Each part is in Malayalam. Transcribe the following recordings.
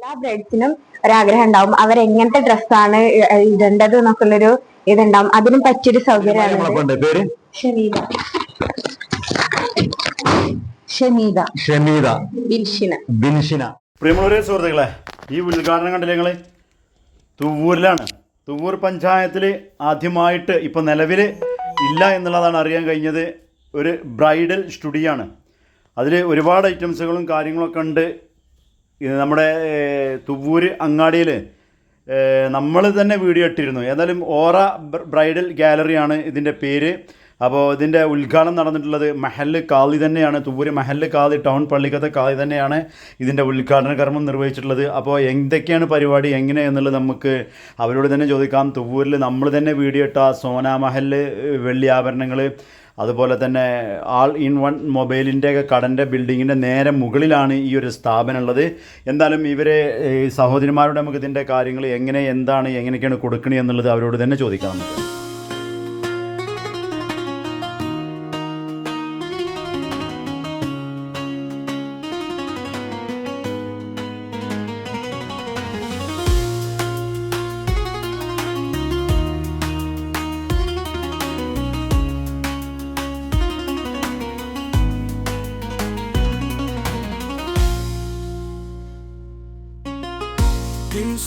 എല്ലാ ബ്രൈഡ്സിനും ഒരാഗ്രഹം ഉണ്ടാവും അവരെങ്ങനത്തെ ഡ്രസ്സാണ് ഇടേണ്ടത് എന്നൊക്കെയുള്ളൊരു ഇതുണ്ടാവും. അതിനും പറ്റിയൊരു സൗകര്യമാണ് ഷമീദ ഷമീദ ഷമീദ ബിൻഷിന. പ്രിയമുള്ളവരെ സുഹൃത്തുക്കളെ ഈ ഉദ്ഘാടനം കണ്ടില്ലേ നിങ്ങൾ തുവ്വൂരിലാണ് തുവ്വൂർ പഞ്ചായത്തിൽ ആദ്യമായിട്ട് ഇപ്പം നിലവിൽ ഇല്ല എന്നുള്ളതാണ് അറിയാൻ കഴിഞ്ഞത്. ഒരു ബ്രൈഡൽ സ്റ്റുഡിയോ ആണ് അതിൽ ഒരുപാട് ഐറ്റംസുകളും കാര്യങ്ങളൊക്കെ ഉണ്ട്. നമ്മുടെ തുവ്വൂർ അങ്ങാടിയിൽ നമ്മൾ തന്നെ വീഡിയോ ഇട്ടിരുന്നു. ഏതായാലും ഓറ ബ്ര- ബ്രൈഡൽ ഗാലറിയാണ് ഇതിന്റെ പേര്. അപ്പോൾ ഇതിന്റെ ഉദ്ഘാടനം നടന്നിട്ടുള്ളത് മഹല്ല് കാളി തന്നെയാണ്. തുവൂര് മഹല്ല് കാളി ടൗൺ പള്ളിക്കത്തെ കാളി തന്നെയാണ് ഇതിന്റെ ഉദ്ഘാടന കർമ്മം നിർവഹിച്ചിട്ടുള്ളത്. അപ്പോൾ എന്തൊക്കെയാണ് പരിപാടി എങ്ങനെ എന്നുള്ളത് നമുക്ക് അവരോട് തന്നെ ചോദിക്കാം. തുവൂരിൽ നമ്മൾ തന്നെ വീഡിയോ ഇട്ട സോന മഹൽ വെള്ളി ആഭരണങ്ങൾ അതുപോലെ തന്നെ ആൾ ഇൻ വൺ മൊബൈലിന്റെയൊക്കെ കടന്റെ ബിൽഡിങ്ങിന്റെ നേരെ മുകളിലാണ് ഈ ഒരു സ്ഥാപനം ഉള്ളത് എന്തായാലും ഇവരെ സഹോദരിമാരോട് നമുക്ക് ഇതിന്റെ കാര്യങ്ങൾ എങ്ങനെ എന്താണ് എങ്ങനെയൊക്കെയാണ് കൊടുക്കണേ എന്നുള്ളത് അവരോട് തന്നെ ചോദിക്കാം നമുക്ക്.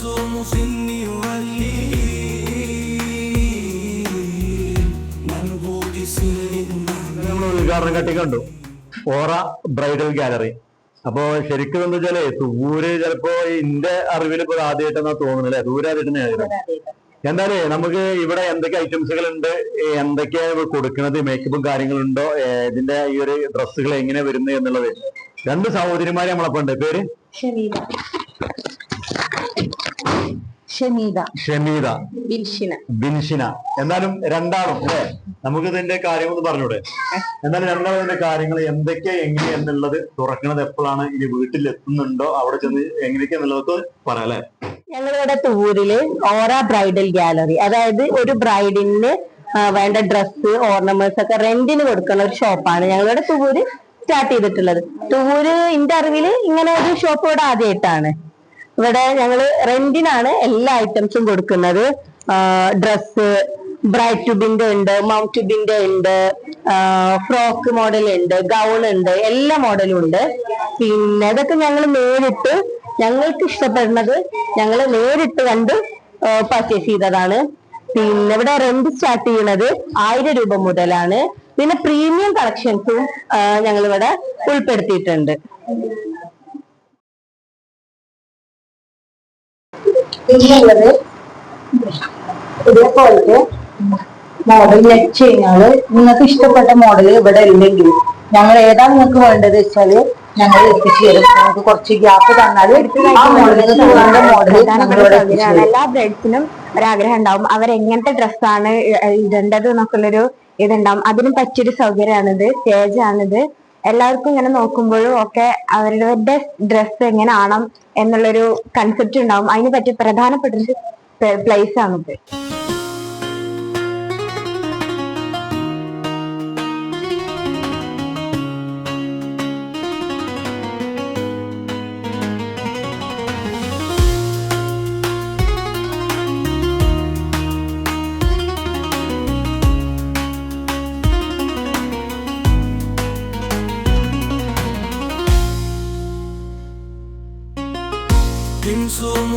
تنصرم سني والليل مربوط سن നമ്മൾ ഉദ്ഘാടനം കട്ടി കണ്ടു ഓറ ബ്രൈഡൽ ഗാലറി അപ്പോ ശരിക്കും എന്താ വെച്ചാലേ തൂര് ചിലപ്പോ ഇന്റെ അറിവിൽ ഇപ്പൊ ആദ്യമായിട്ടെന്നാ തോന്നുന്നില്ലേ ദൂരെ ആദ്യമായിട്ട് എന്തായാലും നമുക്ക് ഇവിടെ എന്തൊക്കെ ഐറ്റംസുകൾ ഉണ്ട് എന്തൊക്കെയാ ഇവിടെ കൊടുക്കുന്നത് മേക്കപ്പും കാര്യങ്ങളുണ്ടോ ഏ, ഇതിന്റെ ഈ ഒരു ഡ്രസ്സുകൾ എങ്ങനെ വരുന്നത് എന്നുള്ളത് രണ്ട് സഹോദരിമാരെ നമ്മളപ്പോ ഉണ്ട് പേര് ഷമീദ ബിൻഷിന എന്നാലും രണ്ടാളും അല്ലേ? നമുക്ക് ഇതിന്റെ കാര്യം ഒന്ന് പറഞ്ഞൂടെ എന്നാലും രണ്ടാളും ഇതിന്റെ കാര്യങ്ങൾ എന്തൊക്കെ എങ്ങനെ എന്നുള്ളത് തുറക്കണത് എപ്പോഴാണ്? ഇനി വീട്ടിൽ എത്തുന്നുണ്ടോ അവിടെ ചെന്ന് എങ്ങനെയൊക്കെ എന്നുള്ളതൊക്കെ പറയാം അല്ലെ? ഞങ്ങളിവിടെ തൂരിൽ ഓറ ബ്രൈഡൽ ഗാലറി. അതായത് ഒരു ബ്രൈഡിന് വേണ്ട ഡ്രസ്സ് ഓർണമെന്റ്സ് ഒക്കെ റെന്റിന് കൊടുക്കുന്ന ഒരു ഷോപ്പാണ് ഞങ്ങളിവിടെ തൂര് സ്റ്റാർട്ട് ചെയ്തിട്ടുള്ളത്. തൂര് ഇന്റർവ്യൂൽ അറിവിൽ ഇങ്ങനെ ഒരു ഷോപ്പ് ഇവിടെ ആദ്യമായിട്ടാണ് ഇവിടെ ഞങ്ങൾ റെന്റിനാണ് എല്ലാ ഐറ്റംസും കൊടുക്കുന്നത്. ഡ്രസ്സ് ബ്രൈറ്റ് ട്യൂബിന്റെ ഉണ്ട് മൗണ്ട് ട്യൂബിന്റെ ഉണ്ട് ഫ്രോക്ക് മോഡൽ ഉണ്ട് ഗൗൺ ഉണ്ട് എല്ലാ മോഡലും ഉണ്ട്. പിന്നെ ഇതൊക്കെ ഞങ്ങൾ നേരിട്ട് ഞങ്ങൾക്ക് ഇഷ്ടപ്പെടുന്നത് ഞങ്ങൾ നേരിട്ട് കണ്ട് പർച്ചേസ് ചെയ്തതാണ്. പിന്നെ ഇവിടെ റെന്റ് സ്റ്റാർട്ട് ചെയ്യുന്നത് ആയിരം രൂപ മുതലാണ്. പിന്നെ പ്രീമിയം കളക്ഷൻസും ഞങ്ങൾ ഇവിടെ ഉൾപ്പെടുത്തിയിട്ടുണ്ട്. പിന്നെയുള്ളത് ഇതേപോലത്തെ മോഡൽ നെറ്റ് ചെയ്യുന്നത് നിങ്ങൾക്ക് ഇഷ്ടപ്പെട്ട മോഡൽ ഇവിടെ ഇല്ലെങ്കിൽ ഞങ്ങൾ ഏതാ നിങ്ങൾക്ക് വേണ്ടത് വെച്ചാൽ ഞങ്ങൾ എത്തിച്ചു തരും. നിങ്ങൾക്ക് കുറച്ച് ഗ്യാപ്പ് തന്നാൽ ആ മോഡൽ മോഡൽ എല്ലാ ബ്രൈഡ്സിനും ഒരാഗ്രഹം ഉണ്ടാവും. അവർ അവരെങ്ങനത്തെ ഡ്രസ്സാണ് ഇടേണ്ടത് എന്നൊക്കെ ഉള്ളൊരു ഇതുണ്ടാവും. അതിനും പറ്റിയൊരു സൗകര്യമാണിത്. സ്റ്റേജ് ആണിത്. എല്ലാവർക്കും ഇങ്ങനെ നോക്കുമ്പോഴും ഒക്കെ അവരുടെ ഡ്രസ്സ് എങ്ങനെ ആണം എന്നുള്ളൊരു കൺസെപ്റ്റ് ഉണ്ടാവും. അതിനെ പറ്റി പ്രധാനപ്പെട്ട ഒരു പ്ലേസ് ആണിത്.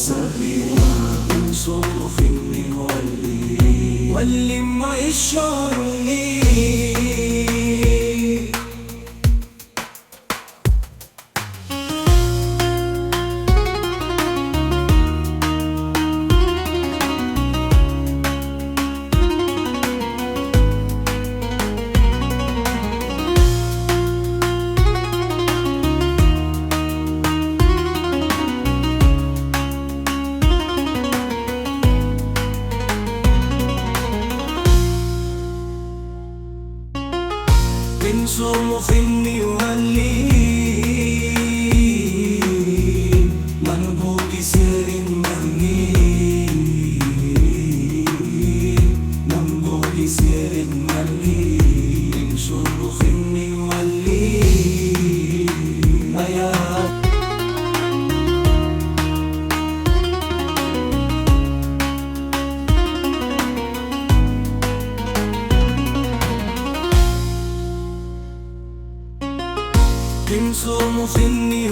مسخرها من صوف مولي واللي ما يشعر لي. من صوم يهليه somos inni